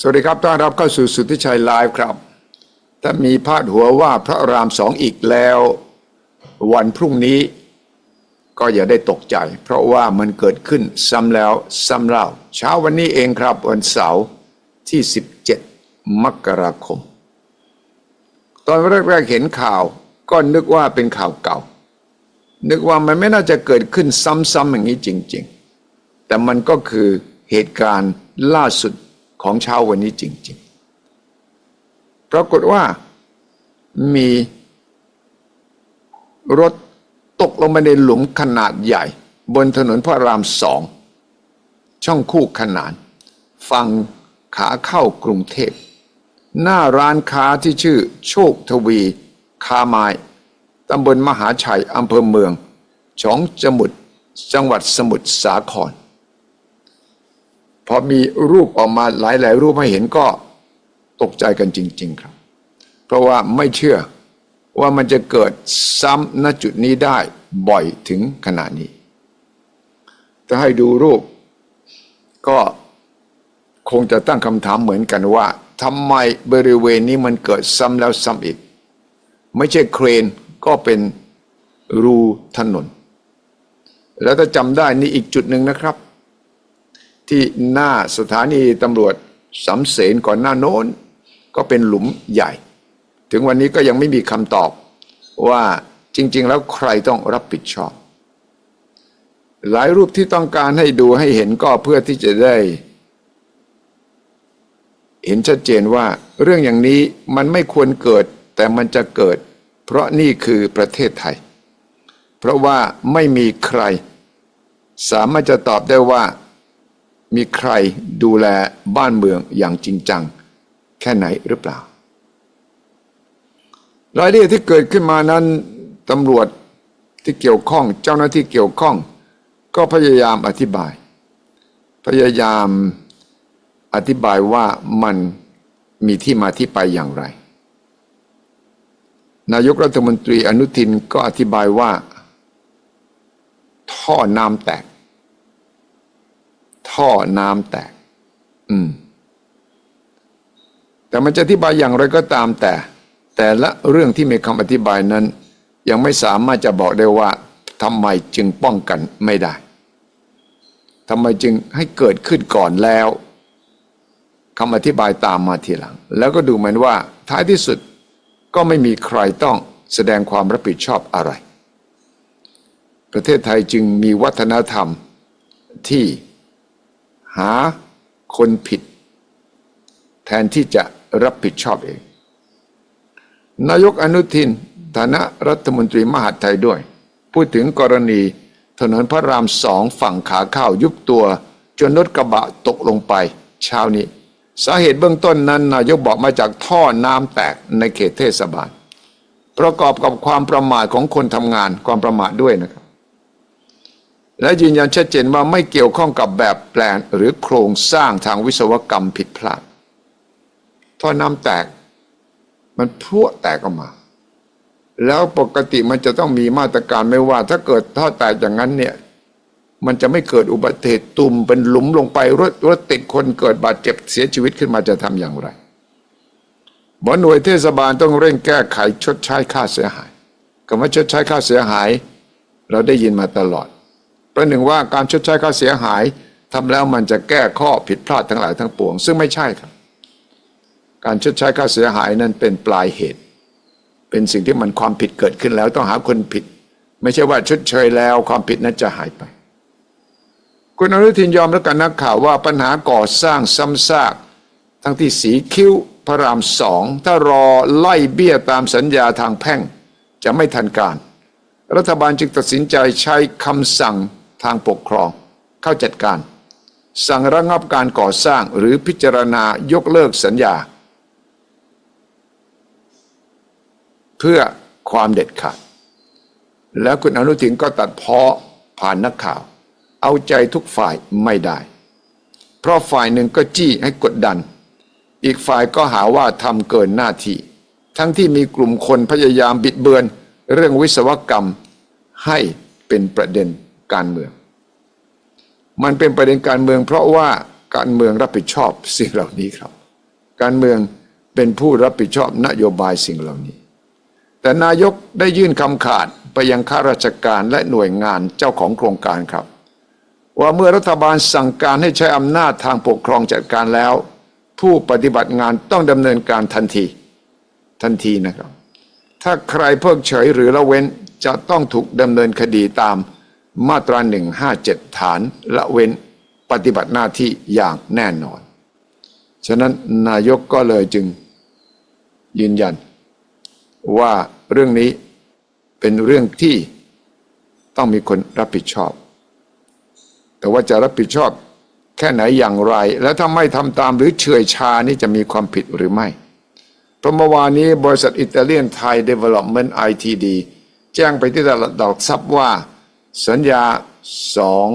สวัสดีครับต้อนรับเข้าสู่สุทธิชัยไลฟ์ครับ ถ้ามีพาดหัวว่าพระรามสองอีกแล้ว วันพรุ่งนี้ก็อย่าได้ตกใจ เพราะว่ามันเกิดขึ้นซ้ำแล้วซ้ำเล่า เช้าวันนี้เองครับวันเสาร์ที่ 17 มกราคม ตอนแรกๆเห็นข่าวก็นึกว่าเป็นข่าวเก่า นึกว่ามันไม่น่าจะเกิดขึ้นซ้ำๆอย่างนี้จริง ๆ แต่มันก็คือเหตุการณ์ล่าสุด ของเช้าวันนี้จริง ๆ ปรากฏว่ามีรถตกลงมาในหลุมขนาดใหญ่ บนถนนพระรามสอง ช่องคู่ขนาน ฝั่งขาเข้ากรุงเทพ หน้าร้านค้าที่ชื่อโชคทวีคาไมายตำบลมหาชัยอำเภอเมืองฉองจมุดจังหวัดสมุทรสาคร พอมีรูปออกมาหลาย ๆ รูปให้เห็นก็ตกใจกันจริง ๆ ครับ เพราะว่าไม่เชื่อว่ามันจะเกิดซ้ำณจุดนี้ได้บ่อยถึงขนาดนี้ ถ้าให้ดูรูปก็คงจะตั้งคำถามเหมือนกันว่าทำไมบริเวณนี้มันเกิดซ้ำแล้วซ้ำอีก ไม่ใช่เครนก็เป็นรูถนน แล้วถ้าจำได้นี่อีกจุดหนึ่งนะครับ ที่หน้าสถานีตำรวจสำเสนก่อนหน้าโน้น ก็เป็นหลุมใหญ่ ถึงวันนี้ก็ยังไม่มีคำตอบว่าจริง ๆ แล้วใครต้องรับผิดชอบ หลายรูปที่ต้องการให้ดูให้เห็นก็เพื่อที่จะได้ เห็นชัดเจนว่าเรื่องอย่างนี้มันไม่ควรเกิดแต่มันจะเกิด เพราะนี่คือประเทศไทย เพราะว่าไม่มีใคร สามารถจะตอบได้ว่า มีใครดูแลบ้านเมืองอย่างจริงจัง แค่ไหนหรือเปล่า รายละเอียดที่เกิดขึ้นมานั้นตำรวจที่เกี่ยวข้องเจ้าหน้าที่เกี่ยวข้อง ก็พยายามอธิบาย พยายามอธิบายว่ามันมีที่มาที่ไปอย่างไร นายกรัฐมนตรีอนุทินก็อธิบายว่า ท่อน้ำแตก ท่อน้ำแตก อืม แต่มันจะอธิบายอย่างไรก็ตามแต่ แต่ละเรื่องที่มีคำอธิบายนั้น ยังไม่สามารถจะบอกได้ว่าทำไมจึงป้องกันไม่ได้ทำไมจึงให้เกิดขึ้นก่อนแล้วคำอธิบายตามมาทีหลัง แล้วก็ดูเหมือนว่า ท้ายที่สุดก็ไม่มีใครต้องแสดงความรับผิดชอบอะไร ประเทศไทยจึงมีวัฒนธรรมที่ หาคนผิด แทนที่จะรับผิดชอบเอง นายกอนุทินฐานะรัฐมนตรีมหาดไทยด้วย พูดถึงกรณีถนนพระรามสองฝั่งขาเข้ายุบตัว จนรถกระบะตกลงไป เช้านี้ สาเหตุเบื้องต้นนั้น นายกบอกมาจากท่อน้ำแตกในเขตเทศบาล ประกอบกับความประมาทของคนทำงานความประมาทด้วยนะครับ และยืนยันชัดเจนว่าไม่เกี่ยวข้องกับแบบแปลนหรือโครงสร้างทางวิศวกรรมผิดพลาด ท่อน้ำแตก มันพรวแตกออกมา แล้วปกติมันจะต้องมีมาตรการไม่ว่า ถ้าเกิดท่อแตกอย่างนั้นเนี่ย มันจะไม่เกิดอุบัติเหตุตุ่มเป็นหลุมลงไปรถรถติดคนเกิดบาดเจ็บเสียชีวิตขึ้นมาจะทำอย่างไรหมอหน่วยเทศบาลต้องเร่งแก้ไขชดใช้ค่าเสียหายคำว่าชดใช้ค่าเสียหาย เราได้ยินมาตลอด ประหนึ่งว่าการชดใช้ค่าเสียหายทำแล้วมันจะแก้ข้อผิดพลาดทั้งหลายทั้งปวง ซึ่งไม่ใช่ครับ การชดใช้ค่าเสียหายนั้นเป็นปลายเหตุ เป็นสิ่งที่มันความผิดเกิดขึ้นแล้วต้องหาคนผิด ไม่ใช่ว่าชดเชยแล้วความผิดนั้นจะหายไป คุณอนุทินยอมรับกับนักข่าวว่าปัญหาก่อสร้างซ้ำซากทั้งที่สีคิ้วพระรามสองถ้ารอไล่เบี้ยตามสัญญาทางแพ่งจะไม่ทันการ รัฐบาลจึงตัดสินใจใช้คำสั่ง ทางปกครอง เข้าจัดการ สั่งระงับการก่อสร้างหรือพิจารณายกเลิกสัญญา เพื่อความเด็ดขาด แล้วคุณอนุทินก็ตัดเพ้อผ่านนักข่าว เอาใจทุกฝ่ายไม่ได้ เพราะฝ่ายหนึ่งก็จี้ให้กดดัน อีกฝ่ายก็หาว่าทำเกินหน้าที่ทั้งที่มีกลุ่มคนพยายามบิดเบือนเรื่องวิศวกรรมให้เป็นประเด็น การเมือง มันเป็นประเด็นการเมืองเพราะว่าการเมืองรับผิดชอบสิ่งเหล่านี้ครับ การเมืองเป็นผู้รับผิดชอบนโยบายสิ่งเหล่านี้ แต่นายกได้ยื่นคำขาดไปยังข้าราชการและหน่วยงานเจ้าของโครงการครับ ว่าเมื่อรัฐบาลสั่งการให้ใช้อำนาจทางปกครองจัดการแล้ว ผู้ปฏิบัติงานต้องดำเนินการทันทีทันทีนะครับ ถ้าใครเพิกเฉยหรือละเว้นจะต้องถูกดำเนินคดีตาม มาตรา 157 ฐานละเว้นปฏิบัติหน้าที่อย่างแน่นอน ฉะนั้นนายกก็เลยจึงยืนยัน ว่าเรื่องนี้เป็นเรื่องที่ต้องมีคนรับผิดชอบ แต่ว่าจะรับผิดชอบแค่ไหนอย่างไร และถ้าไม่ทำตามหรือเฉยชานี่จะมีความผิดหรือไม่เพราะเมื่อวานนี้บริษัทอิตาเลียนไทยเดเวล็อปเมนต์ไอทีดีแจ้งไปที่ตลาดดอกทรัพย์ว่า สัญญาสอง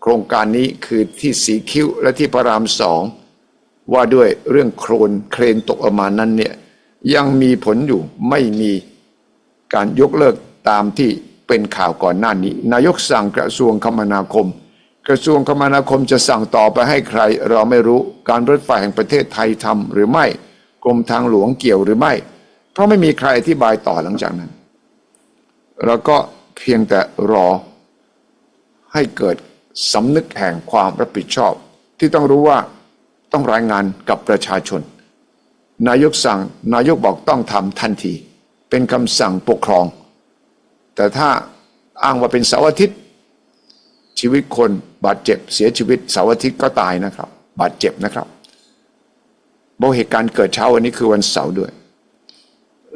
โครงการนี้คือที่สีคิ้วและที่พระรามสองว่าด้วยเรื่องโครนเครนตกออกมานั้นเนี่ยยังมีผลอยู่ไม่มีการยกเลิกตามที่เป็นข่าวก่อนหน้านี้ นายกสั่งกระทรวงคมนาคม กระทรวงคมนาคมจะสั่งต่อไปให้ใคร เราไม่รู้การรถไฟแห่งประเทศไทยทำหรือไม่กรมทางหลวงเกี่ยวหรือไม่ เพราะไม่มีใครอธิบายต่อหลังจากนั้นเราก็ เพียงแต่รอให้เกิดสำนึกแห่งความรับผิดชอบ ที่ต้องรู้ว่าต้องรายงานกับประชาชน นายกสั่งนายกบอกต้องทำทันที เป็นคำสั่งปกครอง แต่ถ้าอ้างว่าเป็นเสาร์อาทิตย์ ชีวิตคนบาดเจ็บเสียชีวิตเสาร์อาทิตย์ก็ตายนะครับ บาดเจ็บนะครับเพราะเหตุการณ์เกิดเช้าวันนี้คือวันเสาร์ด้วย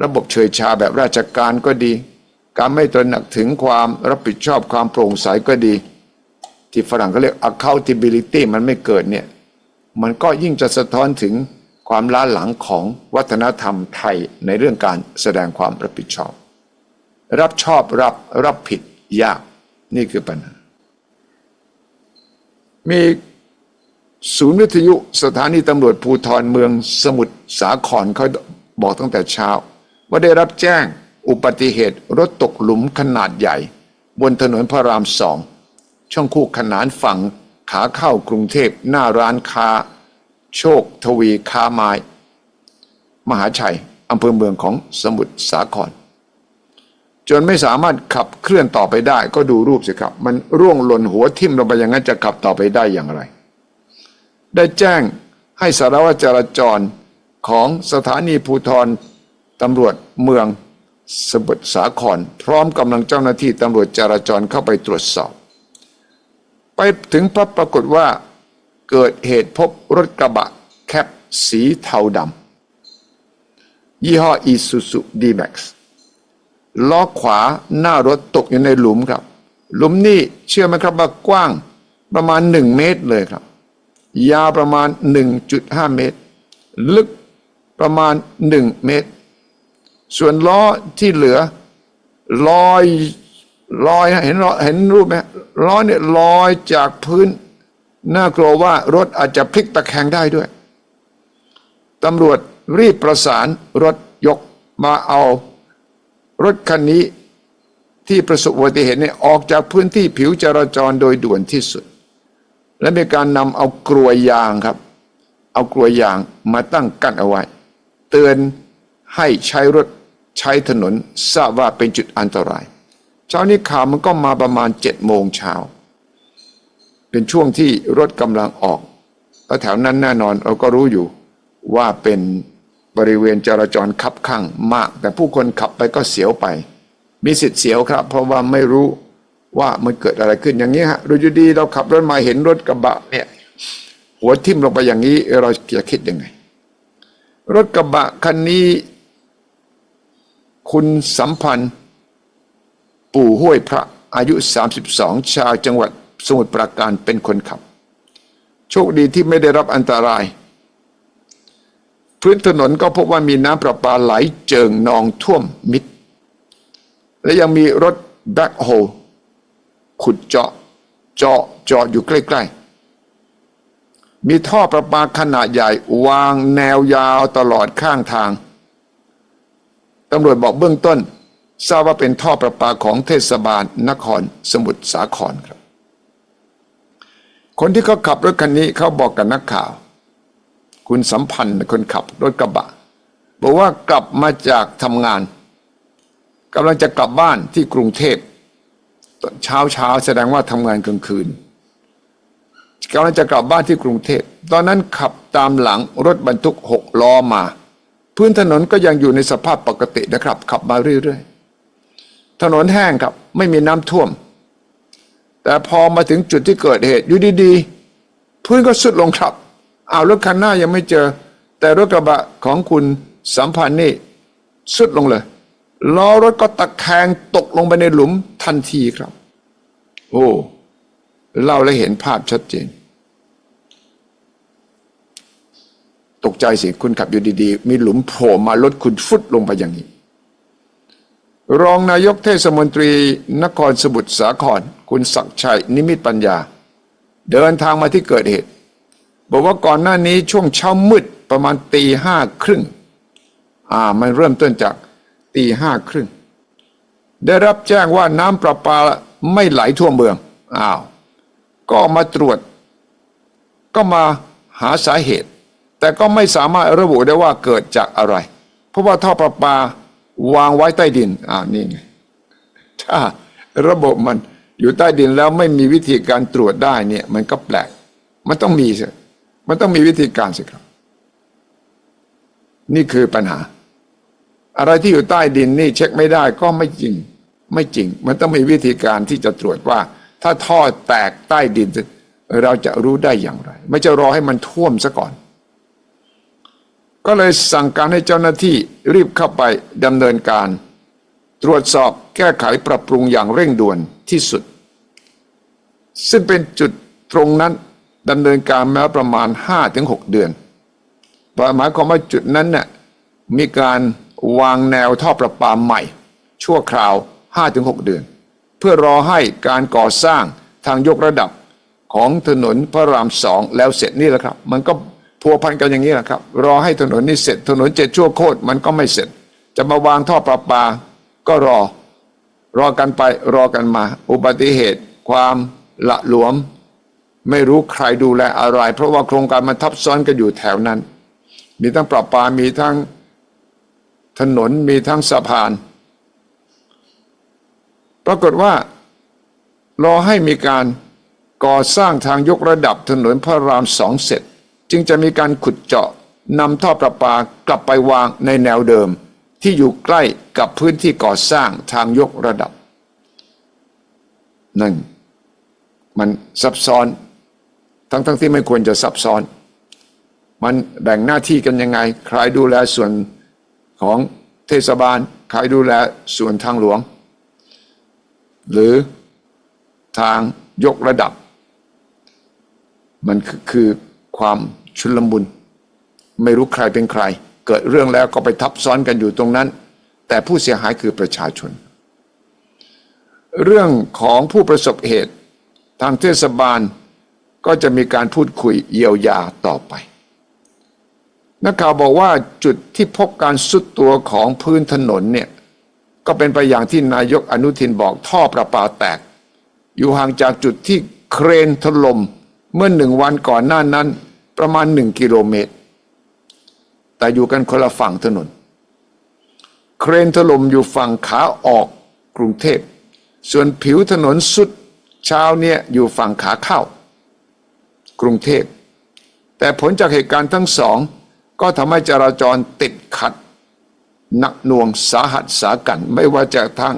ระบบเฉยชาแบบราชการก็ดี การไม่ตระหนักถึงความรับผิดชอบความโปร่งใสก็ดี ที่ฝรั่งเขาเรียก accountability มันไม่เกิดเนี่ยมันก็ยิ่งจะสะท้อนถึงความล้าหลังของวัฒนธรรมไทยในเรื่องการแสดงความรับผิดชอบ รับชอบรับรับผิดยากนี่คือปัญหา มีศูนย์วิทยุสถานีตำรวจภูธรเมืองสมุทรสาครเขาบอกตั้งแต่เช้า ว่าได้รับแจ้ง อุบัติเหตุรถตกหลุมขนาดใหญ่ บนถนนพระรามสอง ช่องคู่ขนานฝั่งขาเข้ากรุงเทพหน้าร้านค้า โชคทวีค้าไม้ มหาชัยอำเภอเมืองของสมุทรสาคร จนไม่สามารถขับเคลื่อนต่อไปได้ ก็ดูรูปสิครับ มันร่วงหล่นหัวทิ่มลงไปอย่างนั้นจะขับต่อไปได้อย่างไร ได้แจ้งให้สารวัตรจราจรของสถานีภูธรตำรวจเมือง สมุทรสาคร พร้อมกำลังเจ้าหน้าที่ตำรวจจราจรเข้าไปตรวจสอบ ไปถึงพบปรากฏว่าเกิดเหตุพบรถกระบะแคปสีเทาดำยี่ห้อ Isuzu D-Max ล้อขวาหน้ารถตกอยู่ในหลุมครับ หลุมนี่เชื่อไหมครับว่ากว้างประมาณหนึ่งเมตรเลยครับ ยาวประมาณ 1.5 เมตร ลึกประมาณ 1 เมตร ส่วนล้อที่เหลือลอยลอยเห็นเห็นรูปไหมล้อเนี่ยลอยจากพื้น น่ากลัวว่ารถอาจจะพลิกตะแคงได้ด้วยตำรวจรีบประสานรถยกมาเอา รถคันนี้ที่ประสบอุบัติเหตุเนี่ยออกจากพื้นที่ผิวจราจรโดยด่วนที่สุด และมีการนำเอากลวยยางครับ เอากลวยยางมาตั้งกั้นเอาไว้ เตือนให้ใช้รถ ใช้ถนนทราบว่าเป็นจุดอันตราย เช้านี้ข่าวมันก็มาประมาณเจ็ดโมงเช้า เป็นช่วงที่รถกำลังออกแล้วแถวนั้นแน่นอนเราก็รู้อยู่ว่าเป็นบริเวณจราจรคับข้างมาก แต่ผู้คนขับไปก็เสียวไป มีสิทธิ์เสียวครับ เพราะว่าไม่รู้ว่ามันเกิดอะไรขึ้นอย่างนี้ฮะดูอยู่ดีเราขับรถมาเห็นรถกระบะเนี่ยหัวทิ่มลงไปอย่างนี้เราจะคิดยังไง รถกระบะคันนี้ คุณสัมพันธ์ ปู่ห้วยพระอายุ 32 ชาวจังหวัดสมุทรปราการเป็นคนขับ โชคดีที่ไม่ได้รับอันตราย พื้นถนนก็พบว่ามีน้ำประปาไหลเจิงนองท่วมมิด และยังมีรถแบ็คโฮขุดเจาะเจาะเจาะอยู่ใกล้ ๆ มีท่อประปาขนาดใหญ่วางแนวยาวตลอดข้างทาง ตำรวจบอกเบื้องต้น ทราบว่าเป็นท่อประปาของเทศบาลนครสมุทรสาครครับ คนที่เขาขับรถคันนี้เขาบอกกับนักข่าว คุณสัมพันธ์คนขับรถกระบะ บอกว่ากลับมาจากทำงานกำลังจะกลับบ้านที่กรุงเทพเช้าเช้าแสดงว่าทำงานกลางคืนกำลังจะกลับบ้านที่กรุงเทพ ตอนนั้นขับตามหลังรถบรรทุกหกล้อมา พื้นถนนก็ยังอยู่ในสภาพปกตินะครับ ขับมาเรื่อยๆ ถนนแห้งครับ ไม่มีน้ำท่วม แต่พอมาถึงจุดที่เกิดเหตุอยู่ดีๆ พื้นก็สุดลงครับอ้าวรถคันหน้ายังไม่เจอ แต่รถกระบะของคุณสัมพันธ์นี่สุดลงเลยล้อรถก็ตะแคงตกลงไปในหลุมทันทีครับ โอ้ เล่าแล้วเห็นภาพชัดเจน ตกใจสิคุณขับอยู่ดีๆ มีหลุมโผล่มารถคุณฟุดลงไปอย่างนี้ รองนายกเทศมนตรีนครสมุทรสาคร คุณศักชัยนิมิตปัญญา เดินทางมาที่เกิดเหตุ บอกว่าก่อนหน้านี้ช่วงเช้ามืดประมาณตีห้าครึ่งอ่ามันเริ่มต้นจากตีห้าครึ่งได้รับแจ้งว่าน้ำประปาไม่ไหลทั่วเมืองอ้าวก็มาตรวจ ก็มาหาสาเหตุ แต่ก็ไม่สามารถระบุได้ว่าเกิดจากอะไร เพราะว่าท่อประปาวางไว้ใต้ดินอ่านี่ไงถ้าระบบมันอยู่ใต้ดินแล้วไม่มีวิธีการตรวจได้เนี่ย มันก็แปลก มันต้องมีสิมันต้องมีวิธีการสิครับ นี่คือปัญหา อะไรที่อยู่ใต้ดินนี่เช็คไม่ได้ก็ไม่จริง ไม่จริง มันต้องมีวิธีการที่จะตรวจว่า ถ้าท่อแตกใต้ดิน เราจะรู้ได้อย่างไร ไม่จะรอให้มันท่วมซะก่อน ก็เลยสั่งการให้เจ้าหน้าที่รีบเข้าไปดำเนินการ ตรวจสอบแก้ไขปรับปรุงอย่างเร่งด่วนที่สุด ซึ่งเป็นจุดตรงนั้นดำเนินการมาประมาณ 5-6 เดือนหมายความว่าจุดนั้นเนี่ยมีการวางแนวท่อประปาใหม่ ชั่วคราว 5-6 เดือน เพื่อรอให้การก่อสร้างทางยกระดับของถนนพระรามสองแล้วเสร็จนี่แหละครับ มันก็ พัวพันกันอย่างนี้แหละครับ รอให้ถนนนี้เสร็จ ถนนเจ็ดชั่วโคตรมันก็ไม่เสร็จ จะมาวางท่อประปา ก็รอ รอกันไปรอกันมา อุบัติเหตุ ความละหลวม ไม่รู้ใครดูแลอะไร เพราะว่าโครงการมันทับซ้อนกันอยู่แถวนั้น มีทั้งประปามีทั้งถนนมีทั้งสะพาน ปรากฏว่ารอให้มีการก่อสร้างทางยกระดับถนนพระรามสองเสร็จ จึงจะมีการขุดเจาะนำท่อประปากลับไปวางในแนวเดิม ที่อยู่ใกล้กับพื้นที่ก่อสร้างทางยกระดับหนั่นมันซับซ้อน ทั้งๆทที่ไม่ควรจะซับซ้อน มันแบ่งหน้าที่กันยังไง ใครดูแลส่วนของเทศบาล ใครดูแลส่วนทางหลวง หรือทางยกระดับ มันคือ ความชุลมุนไม่รู้ใครเป็นใคร เกิดเรื่องแล้วก็ไปทับซ้อนกันอยู่ตรงนั้น แต่ผู้เสียหายคือประชาชน เรื่องของผู้ประสบเหตุ ทางเทศบาลก็จะมีการพูดคุยเยียวยาต่อไปนักข่าวบอกว่าจุดที่พบการสุดตัวของพื้นถนนเนี่ยก็เป็นไปอย่างที่นายกอนุทินบอกท่อประปาแตก อยู่ห่างจากจุดที่เครนถล่ม เมื่อหนึ่งวันก่อนหน้านั้นประมาณหนึ่งกิโลเมตร แต่อยู่กันคนละฝั่งถนน เครนถล่มอยู่ฝั่งขาออกกรุงเทพ ส่วนผิวถนนสุดเช้าเนี่ยอยู่ฝั่งขาเข้ากรุงเทพ แต่ผลจากเหตุการณ์ทั้งสอง ก็ทำให้จราจรติดขัด หนักหน่วงสาหัสสากัน ไม่ว่าจะทาง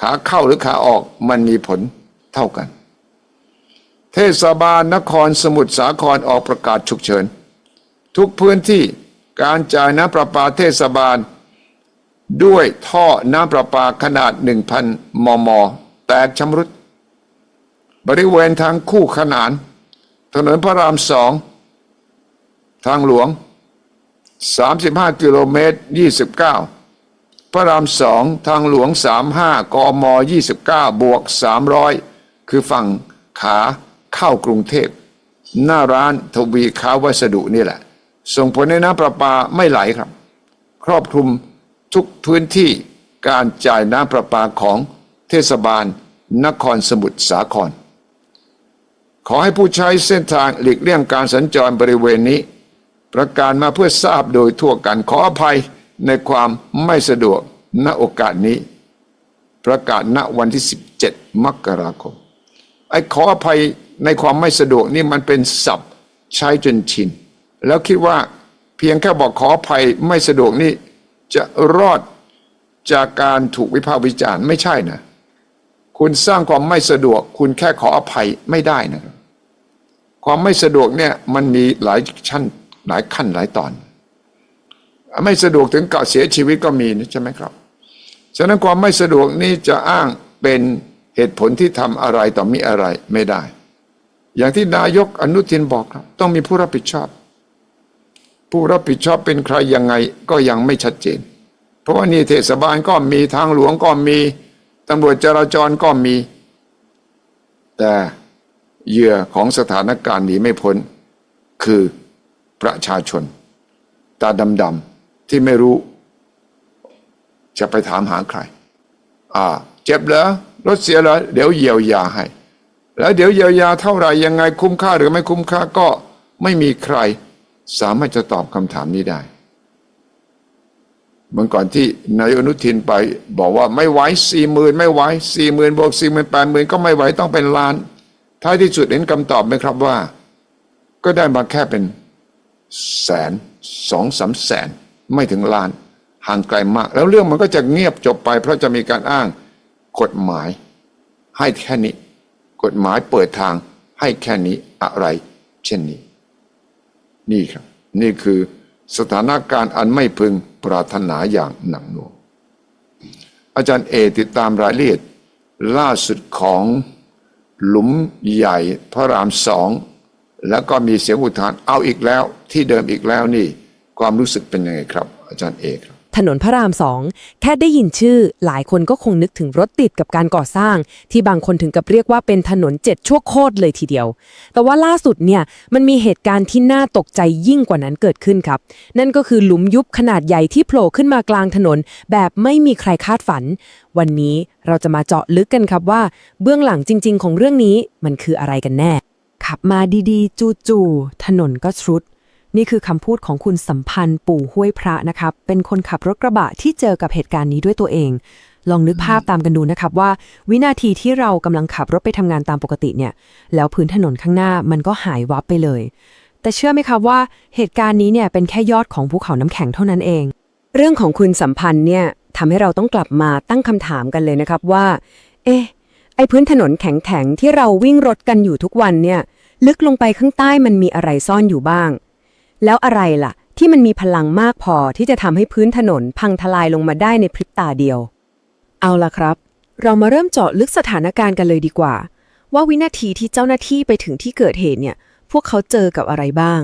ขาเข้าหรือขาออกมันมีผลเท่ากัน เทศบาลนครสมุทรสาครออกประกาศฉุกเฉิน ทุกพื้นที่การจ่ายน้ำประปาเทศบาล ด้วยท่อน้ำประปาขนาด 1,000 มม แตกชำรุด บริเวณทางคู่ขนาน ถนนพระรามสอง ทางหลวง 35 กิโลเมตร 29 พระรามสองทางหลวง 35 กม 29 บวก 300 คือฝั่งขา เข้ากรุงเทพ หน้าร้านทวีค้าวัสดุนี่แหละ ส่งผลให้น้ำประปาไม่ไหลครับ ครอบคลุมทุกพื้นที่การจ่ายน้ำประปาของเทศบาลนครสมุทรสาคร ขอให้ผู้ใช้เส้นทางหลีกเลี่ยงการสัญจรบริเวณนี้ ประกาศมาเพื่อทราบโดยทั่วกันขออภัยในความไม่สะดวกณโอกาสนี้ ประกาศณวันที่ 17 มกราคมไอ้ขออภัย ในความไม่สะดวกนี่มันเป็นศัพท์ใช้จนชิน แล้วคิดว่าเพียงแค่บอกขออภัยไม่สะดวกนี่จะรอดจากการถูกวิพากษ์วิจารณ์ไม่ใช่นะ คุณสร้างความไม่สะดวก คุณแค่ขออภัยไม่ได้นะ ความไม่สะดวกเนี่ยมันมีหลายชั้นหลายขั้นหลายตอน ไม่สะดวกถึงกับเสียชีวิตก็มีนะใช่ไหมครับ ฉะนั้นความไม่สะดวกนี้จะอ้างเป็นเหตุผลที่ทำอะไรต่อมีอะไรไม่ได้ อย่างที่นายกอนุทินบอกครับต้องมีผู้รับผิดชอบ ผู้รับผิดชอบเป็นใครยังไงก็ยังไม่ชัดเจน เพราะว่านี่เทศบาลก็มีทางหลวงก็มีตำรวจจราจรก็มี แต่เหยื่อของสถานการณ์หนีไม่พ้น คือประชาชน ตาดำๆที่ไม่รู้ จะไปถามหาใคร อ่า เจ็บเหรอรถเสียเหรอเดี๋ยวเยียวยาให้ แล้วเดี๋ยวเยียวยาเท่าไหร่ยังไงคุ้มค่าหรือไม่คุ้มค่าก็ไม่มีใคร สามารถจะตอบคำถามนี้ได้เมื่อก่อนที่นายอนุทินไปบอกว่าไม่ไหวสี่หมื่นไม่ไหวสี่หมื่นบวกสี่หมื่นแปดหมื่นก็ไม่ไหวต้องเป็นล้าน ท้ายที่สุดเห็นคำตอบไหมครับว่า ก็ได้มาแค่เป็นแสนสองสามแสนไม่ถึงล้าน ห่างไกลมาก แล้วเรื่องมันก็จะเงียบจบไป เพราะจะมีการอ้างกฎหมายให้แค่นี้ กฎหมายเปิดทางให้แค่นี้อะไร เช่นนี้ นี่ครับ นี่คือสถานการณ์อันไม่พึงปรารถนาอย่างหนักหน่วงอาจารย์เอติดตามรายละเอียดล่าสุดของหลุมใหญ่พระรามสอง แล้วก็มีเสียงอุทานเอาอีกแล้วที่เดิมอีกแล้วนี่ ความรู้สึกเป็นยังไงครับ อาจารย์เอครับ ถนนพระรามสองแค่ได้ยินชื่อ หลายคนก็คงนึกถึงรถติดกับการก่อสร้าง ที่บางคนถึงกับเรียกว่าเป็นถนนเจ็ดชั่วโคตรเลยทีเดียว แต่ว่าล่าสุดเนี่ยมันมีเหตุการณ์ที่น่าตกใจยิ่งกว่านั้นเกิดขึ้นครับ นั่นก็คือหลุมยุบขนาดใหญ่ที่โผล่ขึ้นมากลางถนน แบบไม่มีใครคาดฝัน วันนี้เราจะมาเจาะลึกกันครับว่า เบื้องหลังจริง ๆ ของเรื่องนี้มันคืออะไรกันแน่ ขับมาดีๆ จู่ๆถนนก็ทรุด นี่คือคำพูดของคุณสัมพันธ์ปู่ห้วยพระนะครับ เป็นคนขับรถกระบะที่เจอกับเหตุการณ์นี้ด้วยตัวเอง ลองนึกภาพตามกันดูนะครับว่า วินาทีที่เรากำลังขับรถไปทำงานตามปกติเนี่ย แล้วพื้นถนนข้างหน้ามันก็หายวับไปเลย แต่เชื่อไหมครับว่าเหตุการณ์นี้เนี่ยเป็นแค่ยอดของภูเขาน้ำแข็งเท่านั้นเอง เรื่องของคุณสัมพันธ์เนี่ยทำให้เราต้องกลับมาตั้งคำถามกันเลยนะครับว่า เอ๊ะไอ้พื้นถนนแข็งๆที่เราวิ่งรถกันอยู่ทุกวันเนี่ย ลึกลงไปข้างใต้มันมีอะไรซ่อนอยู่บ้าง แล้วอะไรล่ะ ที่มันมีพลังมากพอที่จะทำให้พื้นถนนพังทลายลงมาได้ในพริบตาเดียว เอาล่ะครับ เรามาเริ่มเจาะลึกสถานการณ์กันเลยดีกว่า ว่าวินาทีที่เจ้าหน้าที่ไปถึงที่เกิดเหตุเนี่ย พวกเขาเจอกับอะไรบ้าง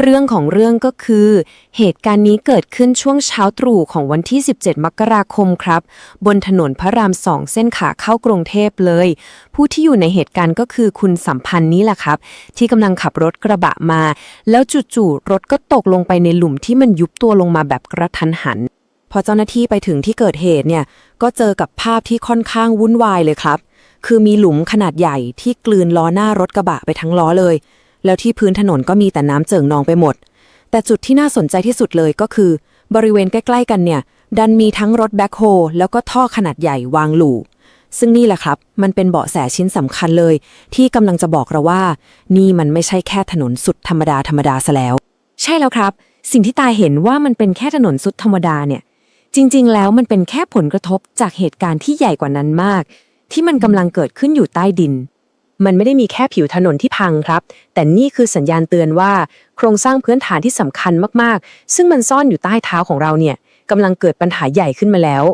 เรื่องของเรื่องก็คือ เหตุการณ์นี้เกิดขึ้นช่วงเช้าตรู่ของวันที่ 17 มกราคมครับ บนถนนพระรามสองเส้นขาเข้ากรุงเทพเลย ผู้ที่อยู่ในเหตุการณ์ก็คือคุณสัมพันธ์นี่แหละครับ ที่กำลังขับรถกระบะมา แล้วจู่ๆรถก็ตกลงไปในหลุมที่มันยุบตัวลงมาแบบกระทันหัน พอเจ้าหน้าที่ไปถึงที่เกิดเหตุเนี่ยก็เจอกับภาพที่ค่อนข้างวุ่นวายเลยครับ คือมีหลุมขนาดใหญ่ที่กลืนล้อหน้ารถกระบะไปทั้งล้อเลย แล้วที่พื้นถนนก็มีแต่น้ำเจิ่งนองไปหมด แต่จุดที่น่าสนใจที่สุดเลยก็คือ บริเวณใกล้ๆกันเนี่ย ดันมีทั้งรถแบ็คโฮแล้วก็ท่อขนาดใหญ่วางหลู่ซึ่งนี่แหละครับ มันเป็นเบาะแสชิ้นสำคัญเลย ที่กำลังจะบอกเราว่า นี่มันไม่ใช่แค่ถนนสุดธรรมดาธรรมดาซะแล้ว ใช่แล้วครับ สิ่งที่ตาเห็นว่ามันเป็นแค่ถนนสุดธรรมดาเนี่ย จริง ๆ แล้วมันเป็นแค่ผลกระทบจากเหตุการณ์ที่ใหญ่กว่านั้นมาก ที่มันกำลังเกิดขึ้นอยู่ใต้ดิน มันไม่ได้มีแค่ผิวถนนที่พังครับ แต่นี่คือสัญญาณเตือนว่า โครงสร้างพื้นฐานที่สำคัญมากๆ ซึ่งมันซ่อนอยู่ใต้เท้าของเราเนี่ยกำลังเกิดปัญหาใหญ่ขึ้นมาแล้ว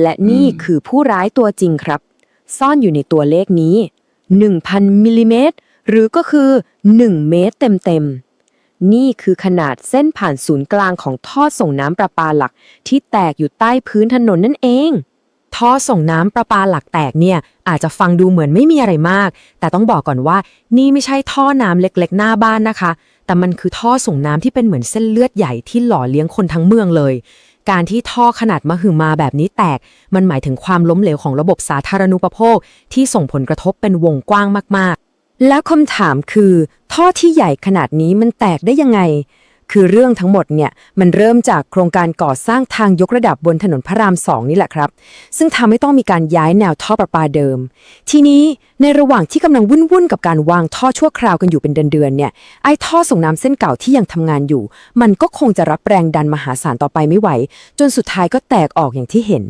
และนี่คือผู้ร้ายตัวจริงครับ ซ่อนอยู่ในตัวเลขนี้ 1,000มิลลิเมตรหรือก็คือ 1 เมตรเต็มๆ นี่คือขนาดเส้นผ่านศูนย์กลางของท่อส่งน้ำประปาหลัก ที่แตกอยู่ใต้พื้นถนนนั่นเอง ท่อส่งน้ำประปาหลักแตกเนี่ย อาจจะฟังดูเหมือนไม่มีอะไรมาก แต่ต้องบอกก่อนว่า นี่ไม่ใช่ท่อน้ำเล็กๆ หน้าบ้านนะคะ แต่มันคือท่อส่งน้ำที่เป็นเหมือนเส้นเลือดใหญ่ที่หล่อเลี้ยงคนทั้งเมืองเลย การที่ท่อขนาดมหึมาแบบนี้แตก มันหมายถึงความล้มเหลวของระบบสาธารณูปโภค ที่ส่งผลกระทบเป็นวงกว้างมากๆ แล้วคำถามคือ ท่อที่ใหญ่ขนาดนี้มันแตกได้ยังไง คือเรื่องทั้งหมดเนี่ยมันเริ่มจากโครงการก่อสร้างทางยกระดับบนถนนพระรามสองนี่แหละครับ ซึ่งทำให้ต้องมีการย้ายแนวท่อประปาเดิม ทีนี้ในระหว่างที่กำลังวุ่นๆกับการวางท่อชั่วคราวกันอยู่เป็นเดือนๆเนี่ยไอ้ท่อส่งน้ำเส้นเก่าที่ยังทำงานอยู่ มันก็คงจะรับแรงดันมหาศาลต่อไปไม่ไหว จนสุดท้ายก็แตกออกอย่างที่เห็น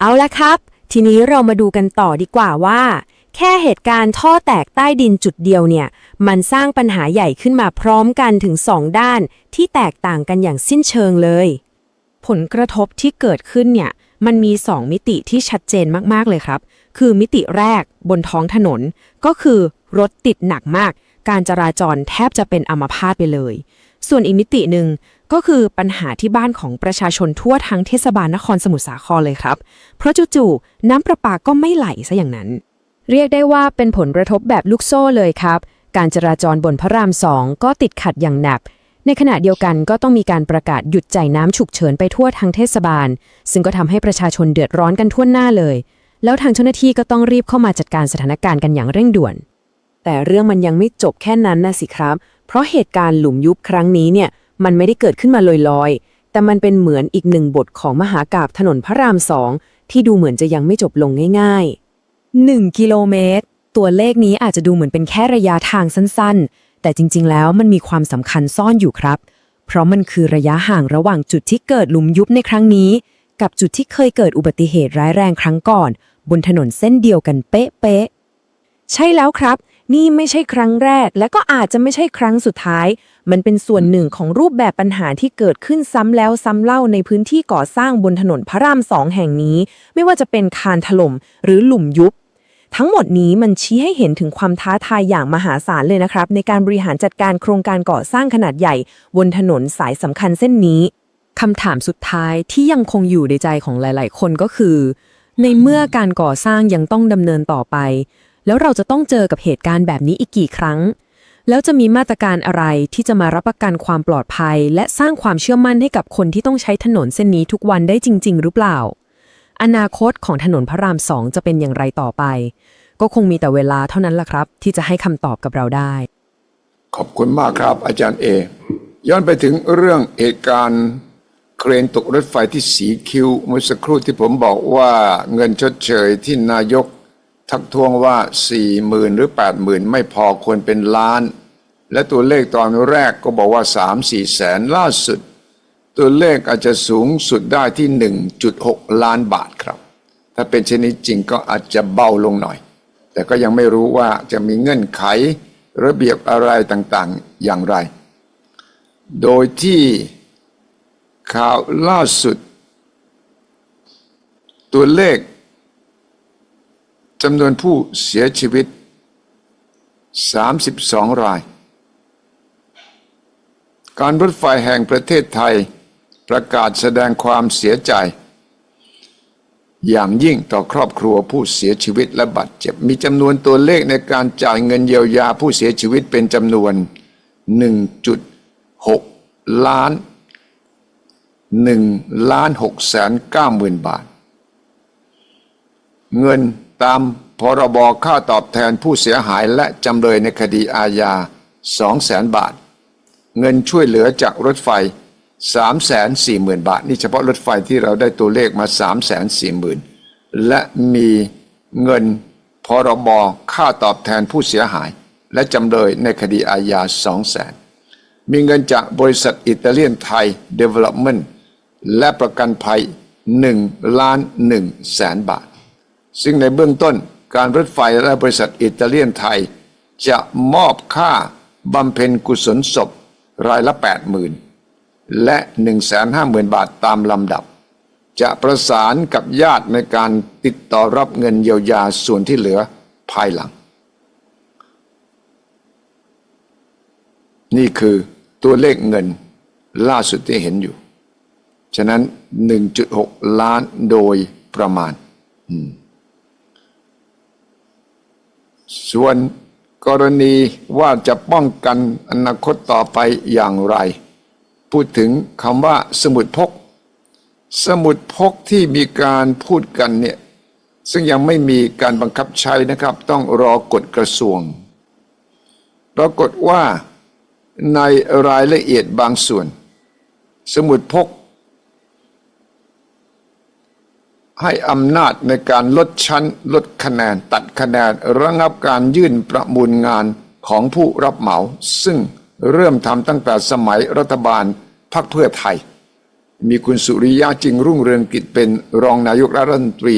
เอาละครับ ทีนี้เรามาดูกันต่อดีกว่าว่า แค่เหตุการณ์ท่อแตกใต้ดินจุดเดียวเนี่ย มันสร้างปัญหาใหญ่ขึ้นมาพร้อมกันถึงสองด้านที่แตกต่างกันอย่างสิ้นเชิงเลย ผลกระทบที่เกิดขึ้นเนี่ย มันมี2มิติที่ชัดเจนมากๆเลยครับ คือมิติแรกบนท้องถนน ก็คือรถติดหนักมาก การจราจรแทบจะเป็นอัมพาตไปเลย ส่วนอีกมิติหนึ่งก็คือปัญหาที่บ้านของประชาชนทั่วทั้งเทศบาลนครสมุทรสาครเลยครับ เพราะจู่ๆน้ำประปาก็ไม่ไหลซะอย่างนั้น เรียกได้ว่าเป็นผลกระทบแบบลูกโซ่เลยครับ การจราจรบนพระรามสองก็ติดขัดอย่างหนัก ในขณะเดียวกันก็ต้องมีการประกาศหยุดจ่ายน้ำฉุกเฉินไปทั่วทั้งเทศบาล ซึ่งก็ทำให้ประชาชนเดือดร้อนกันทั่วหน้าเลย แล้วทางเจ้าหน้าที่ก็ต้องรีบเข้ามาจัดการสถานการณ์กันอย่างเร่งด่วน แต่เรื่องมันยังไม่จบแค่นั้นนะสิครับ เพราะเหตุการณ์หลุมยุบครั้งนี้เนี่ยมันไม่ได้เกิดขึ้นมาลอยๆ แต่มันเป็นเหมือนอีกหนึ่งบทของมหากาบถนนพระรามสองที่ดูเหมือนจะยังไม่จบลงง่าย ๆ 1 กิโลเมตร ตัวเลขนี้อาจจะดูเหมือนเป็นแค่ระยะทางสั้นๆ แต่จริงๆ แล้วมันมีความสำคัญซ่อนอยู่ครับ เพราะมันคือระยะห่างระหว่างจุดที่เกิดหลุมยุบในครั้งนี้ กับจุดที่เคยเกิดอุบัติเหตุร้ายแรงครั้งก่อน บนถนนเส้นเดียวกันเป๊ะๆ ใช่แล้วครับ นี่ไม่ใช่ครั้งแรก และก็อาจจะไม่ใช่ครั้งสุดท้าย มันเป็นส่วนหนึ่งของรูปแบบปัญหาที่เกิดขึ้นซ้ำแล้วซ้ำเล่าในพื้นที่ก่อสร้างบนถนนพระรามสองแห่งนี้ ไม่ว่าจะเป็นคานถล่มหรือหลุมยุบ ทั้งหมดนี้มันชี้ให้เห็นถึงความท้าทายอย่างมหาศาลเลยนะครับ ในการบริหารจัดการโครงการก่อสร้างขนาดใหญ่ บนถนนสายสำคัญเส้นนี้คำถามสุดท้ายที่ยังคงอยู่ในใจของหลาย ๆ คนก็คือ ในเมื่อการก่อสร้างยังต้องดำเนินต่อไป แล้วเราจะต้องเจอกับเหตุการณ์แบบนี้อีกกี่ครั้ง แล้วจะมีมาตรการอะไรที่จะมารับประกันความปลอดภัย และสร้างความเชื่อมั่นให้กับคนที่ต้องใช้ถนนเส้นนี้ทุกวันได้จริง ๆ หรือเปล่า อนาคตของถนนพระรามสองจะเป็นอย่างไรต่อไป ก็คงมีแต่เวลาเท่านั้นล่ะครับ ที่จะให้คำตอบกับเราได้ ขอบคุณมากครับ อาจารย์เอย้อนไปถึงเรื่องเหตุการณ์เครนตกรถไฟที่สีคิวเมื่อสักครู่ที่ผมบอกว่าเงินชดเชยที่นายก ทักท้วงว่า4 0,000หรือ80,000ไม่พอควรเป็นล้าน และตัวเลขตอนแรกก็บอกว่า3-4แสนล่าสุด ตัวเลขอาจจะสูงสุดได้ที่1.6ล้านบาทครับ ถ้าเป็นเช่นนี้จริงก็อาจจะเบาลงหน่อย แต่ก็ยังไม่รู้ว่าจะมีเงื่อนไขระเบียบอะไรต่างๆอย่างไร โดยที่ข่าวล่าสุด ตัวเลข จำนวนผู้เสียชีวิต 32 ราย การรถไฟแห่งประเทศไทยประกาศแสดงความเสียใจ อย่างยิ่งต่อครอบครัวผู้เสียชีวิตและบาดเจ็บ มีจำนวนตัวเลขในการจ่ายเงินเยียวยาผู้เสียชีวิตเป็นจำนวน 1.6 ล้าน 1 ล้าน6แสน9หมื่นบาท เงิน ตามพรบค่าตอบแทนผู้เสียหายและจำเลยในคดีอาญา2แสนบาท เงินช่วยเหลือจากรถไฟ 3 4 0 0 0 0 บาท นี่เฉพาะรถไฟที่เราได้ตัวเลขมา 3 4 0 0 0 0 และมีเงินพรบค่าตอบแทนผู้เสียหาย และจำเลยในคดีอาญา2 0 0 0 0 0 มีเงินจากบริษัทอิตาเลียนไทยเดเวล็อปเมนต์และประกันภัย1ล้าน1แสนบาท ซึ่งในเบื้องต้นการรถไฟและบริษัทอิตาเลียนไทย จะมอบค่าบำเพ็ญกุศลศพรายละ 80,000 และ 150,000 บาทตามลำดับ จะประสานกับญาติในการติดต่อรับเงินเยียวยาส่วนที่เหลือภายหลัง นี่คือตัวเลขเงินล่าสุดที่เห็นอยู่ ฉะนั้น 1.6 ล้านโดยประมาณ ส่วนกรณีว่าจะป้องกันอนาคตต่อไปอย่างไร พูดถึงคำว่าสมุดพก สมุดพกที่มีการพูดกันเนี่ยซึ่งยังไม่มีการบังคับใช้นะครับ ต้องรอกฎกระทรวง ปรากฏว่าในรายละเอียดบางส่วน สมุดพก ให้อำนาจในการลดชั้น ลดคะแนน ตัดคะแนนระงับการยื่นประมูลงานของผู้รับเหมา ซึ่งเริ่มทำตั้งแต่สมัยรัฐบาลพรรคเพื่อไทย มีคุณสุริยะจึงรุ่งเรืองกิจเป็นรองนายกรัฐมนตรี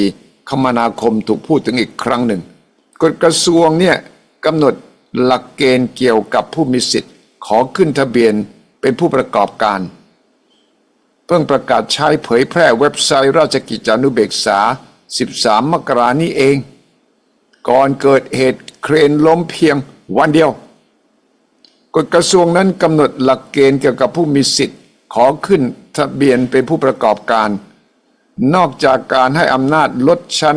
คมนาคมถูกพูดถึงอีกครั้งหนึ่งกฎกระทรวงเนี่ยกำหนดหลักเกณฑ์เกี่ยวกับผู้มีสิทธิ์ ขอขึ้นทะเบียนเป็นผู้ประกอบการ พิ่งประกาศใช้เผยแพร่เว็บไซต์ราชกิจจานุเบกษา 13 มกรานี้เอง ก่อนเกิดเหตุเครนล้มเพียงวันเดียวกฎกระทรวงนั้นกำหนดหลักเกณฑ์เกี่ยวกับผู้มีสิทธิ์ ขอขึ้นทะเบียนเป็นผู้ประกอบการ นอกจากการให้อำนาจลดชั้น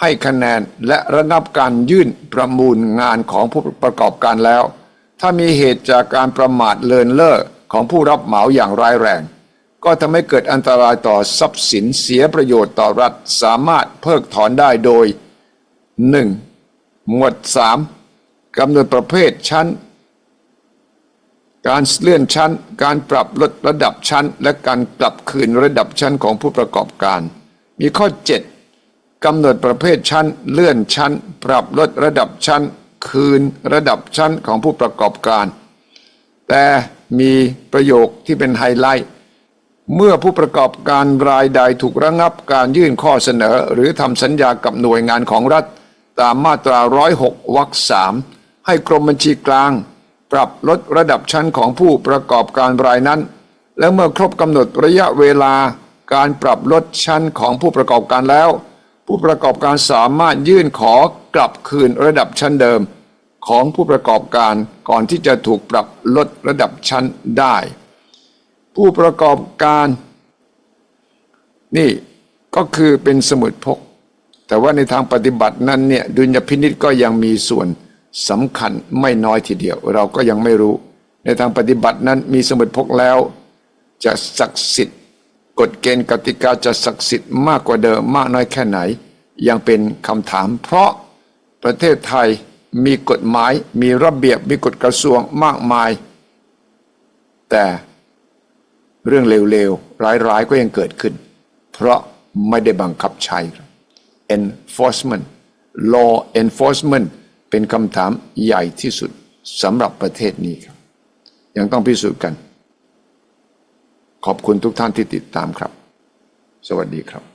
ให้คะแนนและระงับการยื่นประมูลงานของผู้ประกอบการแล้ว ถ้ามีเหตุจากการประมาทเลินเล่อของผู้รับเหมาอย่างร้ายแรง ก็ทำให้เกิดอันตรายต่อทรัพย์สินเสียประโยชน์ต่อรัฐสามารถเพิกถอนได้โดย 1. หมวด 3. กำหนดประเภทชั้น การเลื่อนชั้น การปรับลดระดับชั้น และการกลับคืนระดับชั้นของผู้ประกอบการ มีข้อ 7กำหนดประเภทชั้น เลื่อนชั้น ปรับลดระดับชั้น คืนระดับชั้นของผู้ประกอบการ แต่มีประโยคที่เป็นไฮไลท์ เมื่อผู้ประกอบการรายใดถูกระงับการยื่นข้อเสนอ หรือทำสัญญากับหน่วยงานของรัฐ ตามมาตรา 106วรรคสามให้กรมบัญชีกลาง ปรับลดระดับชั้นของผู้ประกอบการรายนั้น และเมื่อครบกำหนดระยะเวลาการปรับลดชั้นของผู้ประกอบการแล้ว ผู้ประกอบการสามารถยื่นขอกลับคืนระดับชั้นเดิม ของผู้ประกอบการก่อนที่จะถูกปรับลดระดับชั้นได้ ผู้ประกอบการ นี่ก็คือเป็นสมุดพก แต่ว่าในทางปฏิบัตินั้นเนี่ยดุลยพินิษก็ยังมีส่วนสำคัญไม่น้อยทีเดียว เราก็ยังไม่รู้ ในทางปฏิบัตินั้นมีสมุดพกแล้ว จะศักดิ์สิทธิ์กฎเกณฑ์กติกาจะศักดิ์สิทธิ์มากกว่าเดิมมากน้อยแค่ไหน ยังเป็นคำถาม เพราะประเทศไทยมีกฎหมาย มีระเบียบมีกฎกระทรวงมากมาย แต่ เรื่องเลวๆ ร้ายๆ ก็ยังเกิดขึ้น เพราะไม่ได้บังคับใช้ enforcement law enforcement เป็นคำถามใหญ่ที่สุดสำหรับประเทศนี้ครับ ยังต้องพิสูจน์กัน ขอบคุณทุกท่านที่ติดตามครับ สวัสดีครับ